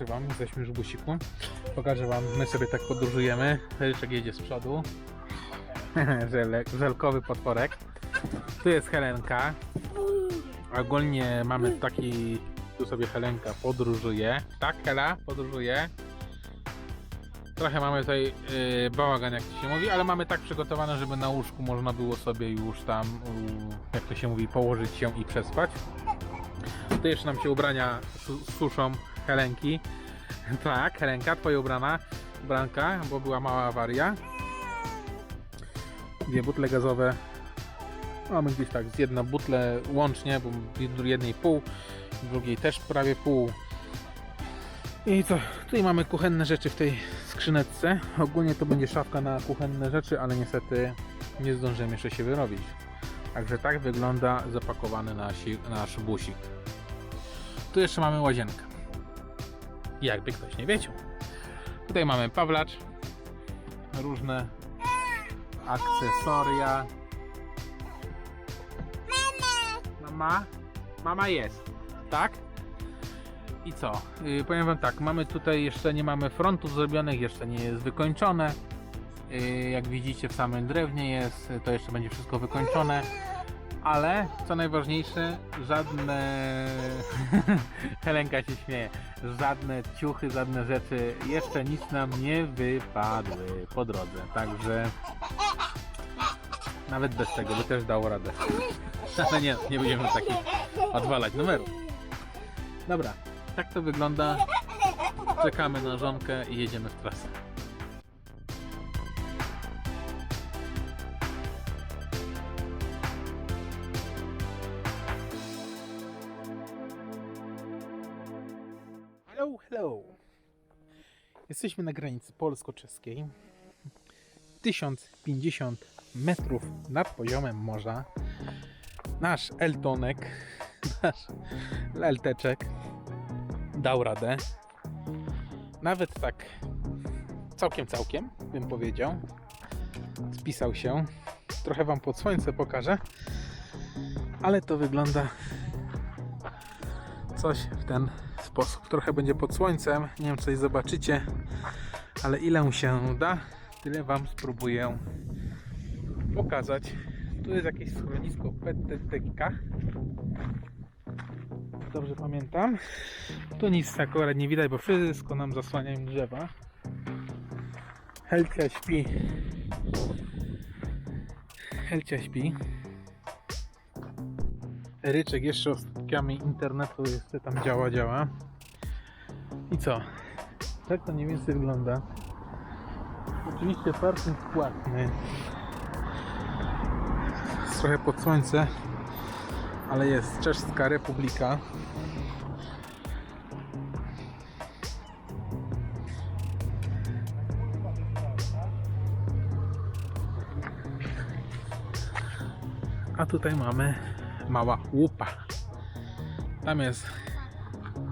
pokażę Wam, jesteśmy już w busiku. Pokażę Wam, my sobie tak podróżujemy. Ryczek jedzie z przodu. Żelek, żelkowy potworek. Tu jest Helenka. Ogólnie mamy taki, tu sobie Helenka podróżuje. Tak, Hela podróżuje. Trochę mamy tutaj yy, bałagan, jak to się mówi, ale mamy tak przygotowane, żeby na łóżku można było sobie już tam, yy, jak to się mówi, położyć się i przespać. Tu jeszcze nam się ubrania su- suszą Helenki. Tak, Helenka, twoje ubrana, ubranka, bo była mała awaria. Dwie butle gazowe. Mamy gdzieś tak z jedna butle łącznie, bo jednej pół, drugiej też prawie pół. I co? Tutaj mamy kuchenne rzeczy w tej skrzyneczce. Ogólnie to będzie szafka na kuchenne rzeczy, ale niestety nie zdążymy jeszcze się wyrobić. Także tak wygląda zapakowany nasz busik. Tu jeszcze mamy łazienkę. Jakby ktoś nie wiedział. Tutaj mamy pawlacz, różne akcesoria. Mama! Mama jest, tak? I co? Yy, powiem wam tak, mamy tutaj jeszcze nie mamy frontów zrobionych, jeszcze nie jest wykończone. Yy, jak widzicie w samym drewnie jest, to jeszcze będzie wszystko wykończone. Ale co najważniejsze, żadne Helenka się śmieje, żadne ciuchy, żadne rzeczy, jeszcze nic nam nie wypadły po drodze. Także nawet bez tego by też dało radę. Ale nie, nie będziemy takich odwalać numerów. Dobra, tak to wygląda. Czekamy na żonkę i jedziemy w trasę. Hello, hello. Jesteśmy na granicy polsko-czeskiej. 1050 metrów nad poziomem morza. Nasz Eltonek, nasz Elteczek dał radę. Nawet tak całkiem, całkiem bym powiedział. Spisał się. Trochę Wam pod słońce pokażę. Ale to wygląda coś w ten sposób. Trochę będzie pod słońcem. Nie wiem, coś zobaczycie. Ale ile się da, tyle Wam spróbuję pokazać. Tu jest jakieś schronisko PTTK. Dobrze pamiętam. Tu nic akurat nie widać, bo wszystko nam zasłaniają drzewa. Helcia śpi. Helcia śpi. Ryczek jeszcze ostatkami internetu jeszcze tam działa, działa. I co? Tak to mniej więcej wygląda. Oczywiście parking płatny. Trochę pod słońce, ale jest Czeska Republika. A tutaj mamy mała łupa. Tam jest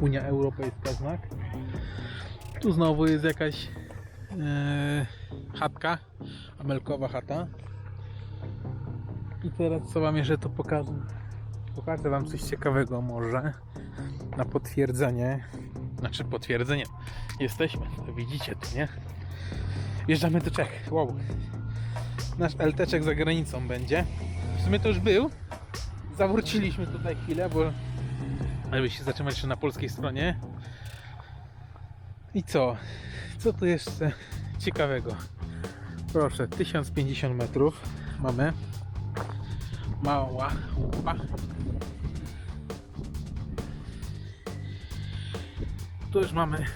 Unia Europejska znak. Tu znowu jest jakaś e, chatka, amelkowa chata. I teraz co wam jeszcze to pokażę? Pokażę wam coś ciekawego może na potwierdzenie. Znaczy potwierdzenie. Jesteśmy, widzicie tu, nie? Wjeżdżamy do Czech. Wow. Nasz LTczek za granicą będzie. W sumie to już był. Zawróciliśmy tutaj chwilę, bo żeby się zatrzymać na polskiej stronie. I co? Co tu jeszcze ciekawego? Proszę, 1050 metrów mamy. Mała łupa. Tu już mamy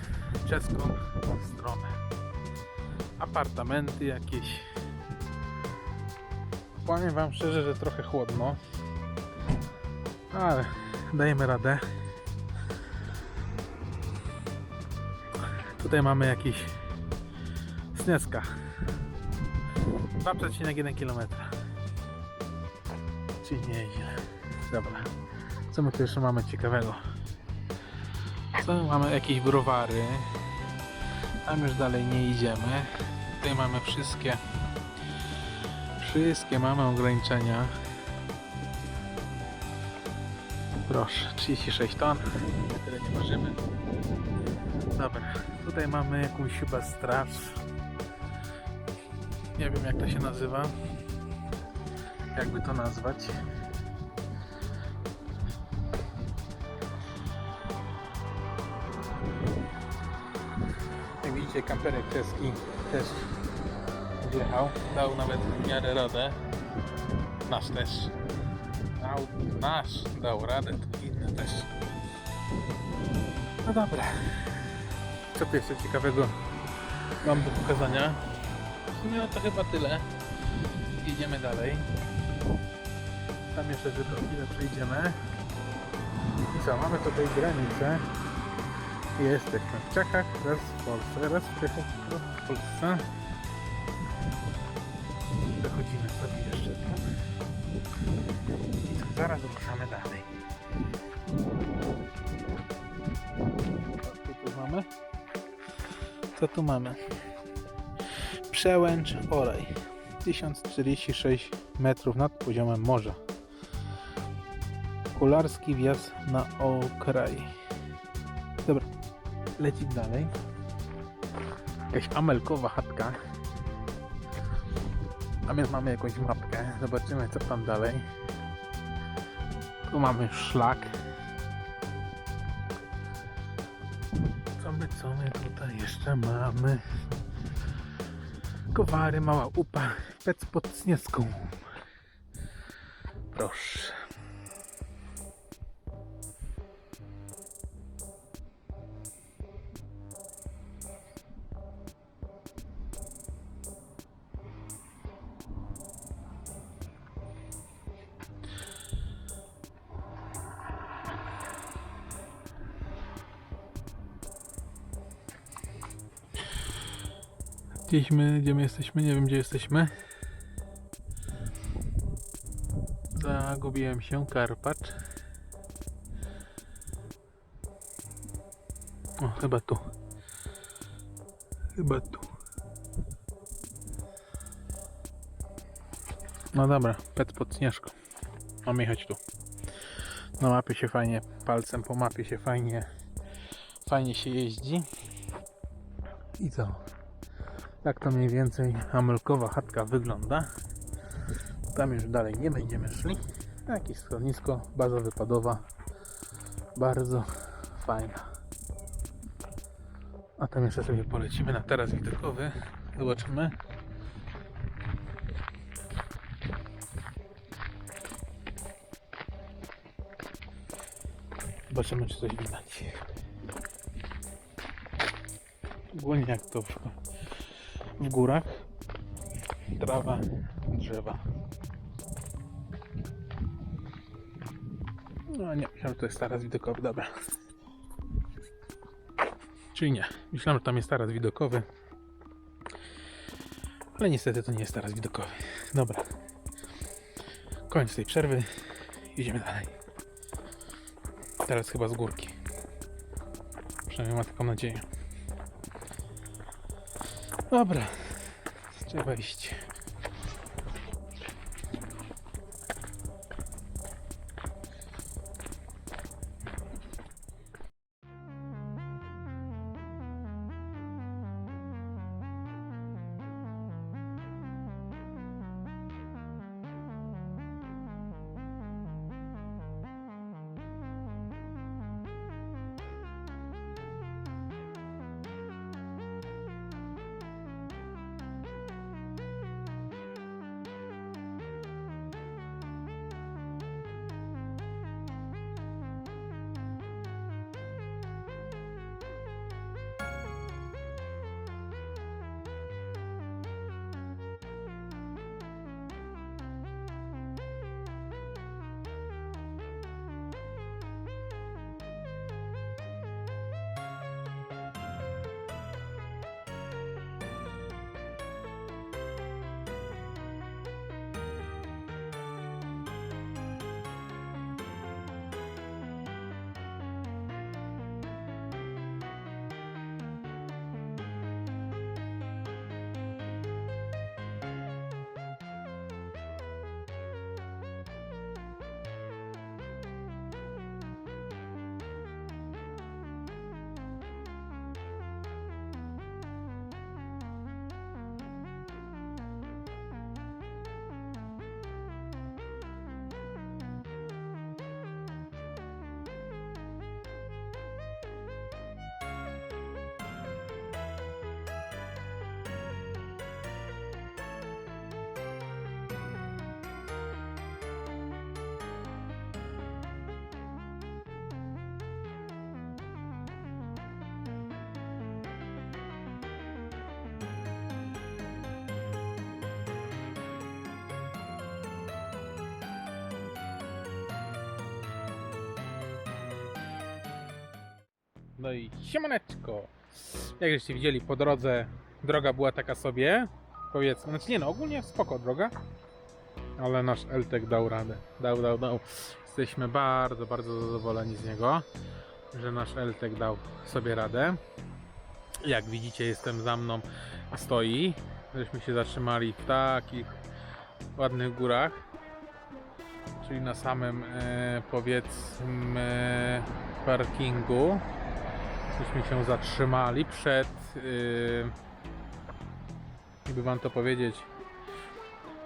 czeską stronę. Apartamenty jakieś. Powiem Wam szczerze, że trochę chłodno. Ale dajemy radę. Tutaj mamy jakiś Sneska. 2,1 km. Czyli nieźle. Dobra. Co my tu jeszcze mamy ciekawego? Co my mamy? Jakieś browary. Tam już dalej nie idziemy. Tutaj mamy wszystkie wszystkie mamy ograniczenia. Proszę, 36 ton. Tyle nie ważymy. Dobra, tutaj mamy jakąś chyba straż. Nie wiem jak to się nazywa. Jakby to nazwać. Jak widzicie, kamperek czeski też wjechał. Dał nawet w miarę radę. Nasz też. Dał, nasz dał radę, to inny też. No dobra. Co tu jeszcze ciekawego mam do pokazania? W sumie to chyba tyle. Jedziemy dalej. Tam jeszcze tylko chwilę przejdziemy. I co, mamy tutaj granicę. Jesteśmy w Czechach, raz w Polsce, raz w Czechach, raz w Polsce. Przechodzimy sobie jeszcze tu. Zaraz ruszamy dalej. Co tu mamy? Co tu mamy? Przełęcz Oraj. 1046 metrów nad poziomem morza. Kularski wjazd na okraj. Dobra, lecimy dalej. Jakaś amelkowa chatka. A więc mamy jakąś mapkę. Zobaczymy co tam dalej. Tu mamy szlak. Co my, co my tutaj jeszcze mamy? Kowary, mała upa, pec pod Snieską. Proszę. Gdzieś my, gdzie my jesteśmy? Nie wiem gdzie jesteśmy. Zagubiłem się, Karpacz. O, chyba tu. Chyba tu. No dobra, pet pod śnieżką. Mamy jechać tu. Na mapie się fajnie, palcem po mapie się fajnie, fajnie się jeździ. I co? Tak to mniej więcej amelkowa chatka wygląda. Tam już dalej nie będziemy szli. Jakieś schronisko, baza wypadowa. Bardzo fajna. A tam jeszcze sobie polecimy na teraz widokowy. Zobaczymy. Zobaczymy czy coś widać. Ogólnie jak to w, górach. Trawa, drzewa. No nie, myślałem, że to jest taras widokowy, dobra. Czyli nie, myślałem, że tam jest taras widokowy. Ale niestety to nie jest taras widokowy. Dobra. Koniec tej przerwy. Idziemy dalej. Teraz chyba z górki. Przynajmniej ma taką nadzieję. Dobra. Trzeba iść. No i siemaneczko. Jak żeście widzieli po drodze, droga była taka sobie. Powiedzmy, znaczy nie no, ogólnie spoko droga. Ale nasz Eltek dał radę. Dał, dał, dał. Jesteśmy bardzo, bardzo zadowoleni z niego, że nasz Eltek dał sobie radę. Jak widzicie, jestem za mną, stoi. Żeśmy się zatrzymali w takich ładnych górach. Czyli na samym e, powiedzmy parkingu. Żeśmy się zatrzymali przed, e, jakby wam to powiedzieć,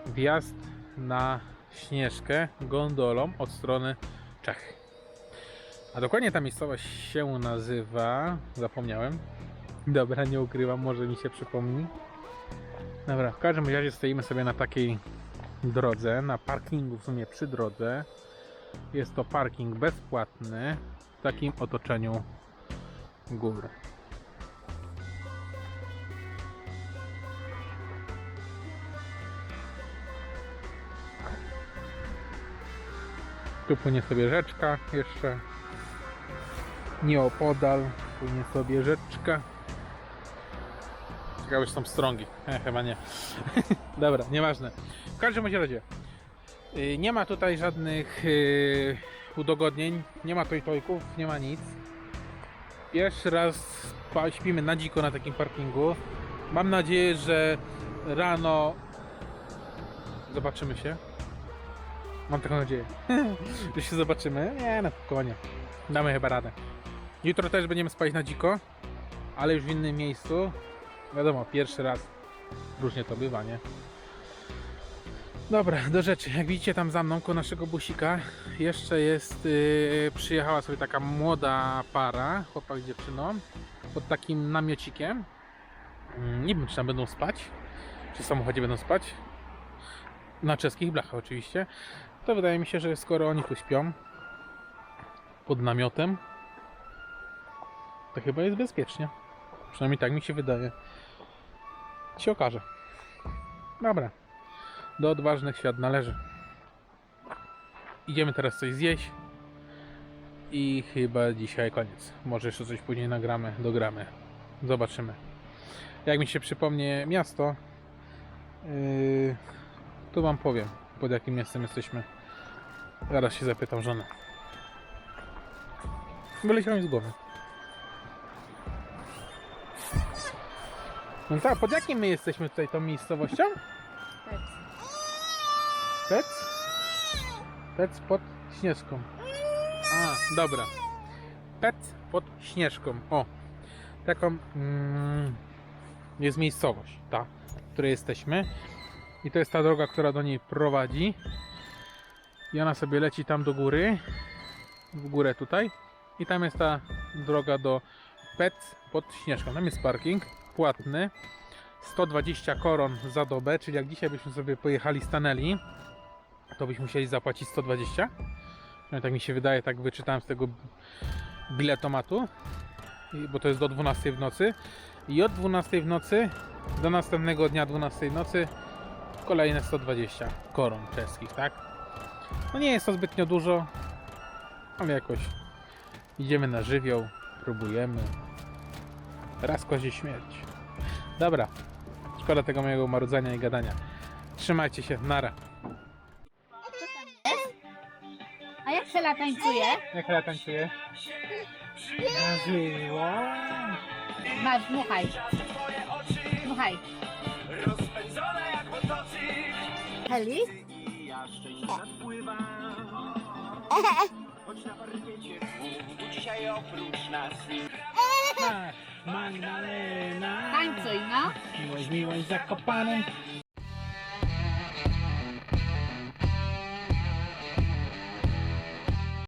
wjazd na Śnieżkę gondolą od strony Czech. A dokładnie ta miejscowość się nazywa, zapomniałem. Dobra, nie ukrywam, może mi się przypomni. Dobra, w każdym razie stoimy sobie na takiej drodze, na parkingu w sumie przy drodze. Jest to parking bezpłatny w takim otoczeniu gór. Tu płynie sobie rzeczka jeszcze. Nieopodal płynie sobie rzeczka. Ciekawe, są strągi. E, chyba nie. Dobra, nieważne. W każdym razie. y, Nie ma tutaj żadnych y, udogodnień, nie ma tojtojków, nie ma nic. Pierwszy raz śpimy na dziko na takim parkingu. Mam nadzieję, że rano zobaczymy się. Mam taką nadzieję, że się zobaczymy. Nie, na spokojnie. Damy chyba radę. Jutro też będziemy spać na dziko, ale już w innym miejscu. Wiadomo, pierwszy raz różnie to bywa, nie? Dobra, do rzeczy. Jak widzicie tam za mną, koło naszego busika, jeszcze jest, yy, przyjechała sobie taka młoda para, chłopak z dziewczyną, pod takim namiocikiem. Mm, Nie wiem, czy tam będą spać, czy w samochodzie będą spać. Na czeskich blachach oczywiście. To wydaje mi się, że skoro oni tu śpią, pod namiotem, to chyba jest bezpiecznie. Przynajmniej tak mi się wydaje. Się okaże. Dobra. Do odważnych świat należy. Idziemy teraz coś zjeść. I chyba dzisiaj koniec. Może jeszcze coś później nagramy, dogramy. Zobaczymy. Jak mi się przypomnie miasto, yy, to wam powiem, pod jakim miastem jesteśmy. Zaraz się zapytam żonę. Wyleciało mi z głowy. No tak, pod jakim my jesteśmy tutaj tą miejscowością? Pec pod Śnieżką. A, dobra. Pec pod Śnieżką. O, taką mm, jest miejscowość, ta, w której jesteśmy. I to jest ta droga, która do niej prowadzi. I ona sobie leci tam do góry. W górę tutaj. I tam jest ta droga do Pec pod Śnieżką. Tam jest parking płatny. 120 koron za dobę, czyli jak dzisiaj byśmy sobie pojechali, stanęli, to byśmy musieli zapłacić 120. No, tak mi się wydaje, tak wyczytałem z tego biletomatu, bo to jest do 12 w nocy. I od 12 w nocy do następnego dnia 12 w nocy kolejne 120 koron czeskich, tak? No nie jest to zbytnio dużo, ale jakoś idziemy na żywioł, próbujemy. Raz kozie śmierć. Dobra, szkoda tego mojego marudzenia i gadania. Trzymajcie się, nara. Hela tańcuje? Jak Hela tańczuje? Na żywo. Masz, dmuchaj. Dmuchaj. Heli? Dzisiaj oprócz nas Magdalena. Tańcuj, no. Miłość, miłość zakopanym.